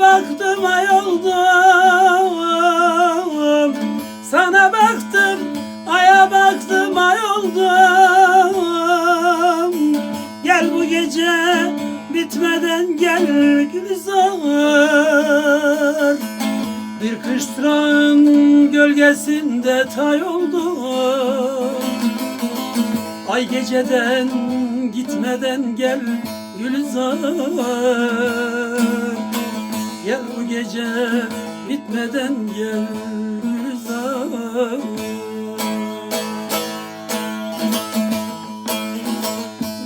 baktım ay oldum Sana baktım aya baktım ay oldum Gel bu gece bitmeden gel Gülizar Bir kış durağın gölgesinde tay oldum. Ay geceden gitmeden gel Gülizar Gel bu gece bitmeden gel Gülizar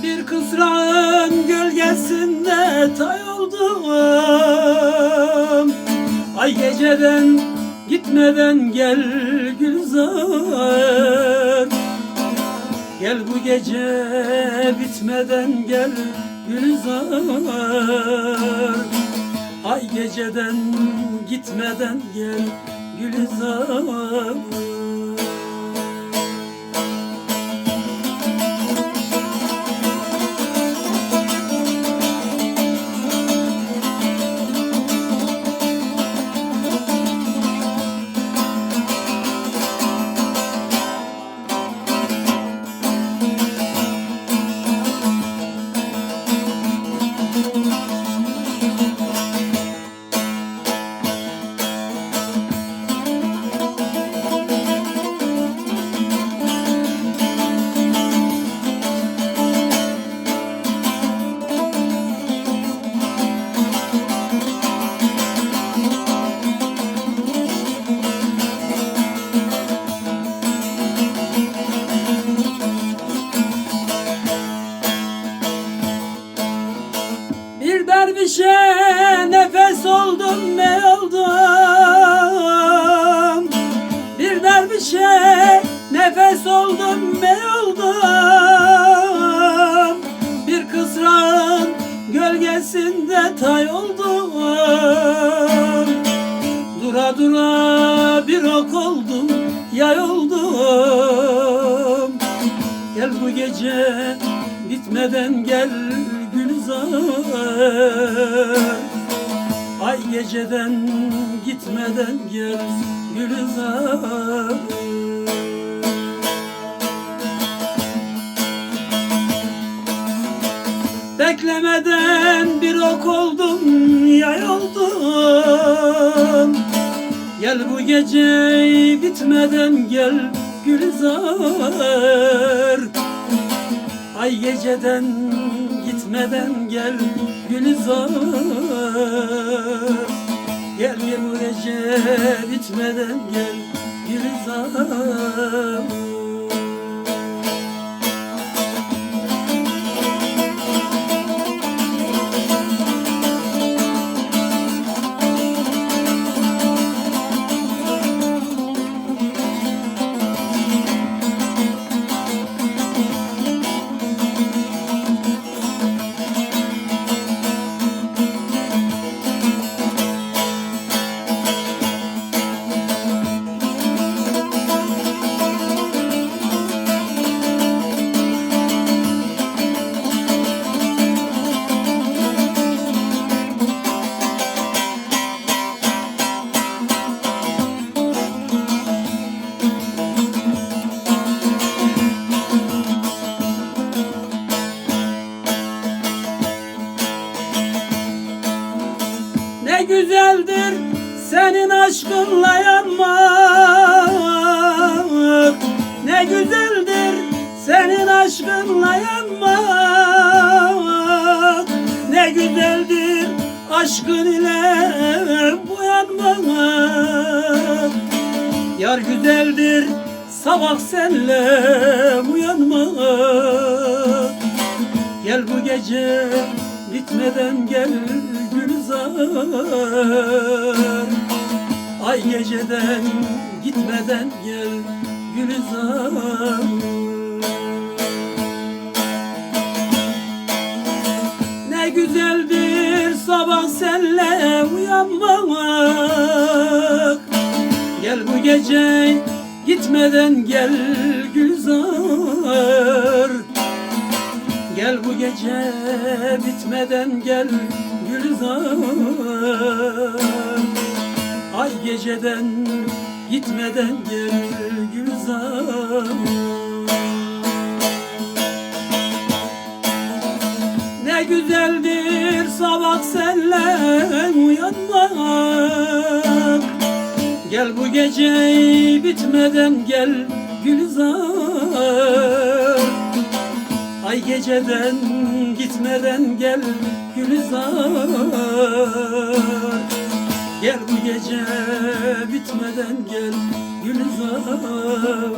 Bir kızrağın gölgesinde tay oldum. Ay geceden gitmeden gel Gülizar Gel bu gece bitmeden gel Gülizar Ay geceden gitmeden gel Gülizar oldum ne oldum Bir dervişe nefes oldum ne oldum Bir kısrağın gölgesinde tay oldum. Dura dura bir ok oldum yay oldum. Gel bu gece bitmeden gel Gülizar Ay geceden gitmeden gel Gülizar. Beklemeden bir ok oldum yay oldum Gel bu gece bitmeden gel Gülizar. Ay geceden gitmeden gel Gülizar Gel gel bu gece bitmeden gel Gülizar aşkınla yanmak. Ne güzeldir aşkın ile boyanmak Yar güzeldir sabah senle uyanmak Gel bu gece bitmeden gel Gülizar. Ay geceden gitmeden gel Gülizar bu gece gitmeden gel Gülizar Gel bu gece bitmeden gel Gülizar Ay geceden gitmeden gel Gülizar Gel bu gece bitmeden gel Gülizar. Ay geceden gitmeden gel Gülizar. Gel bu gece bitmeden gel Gülizar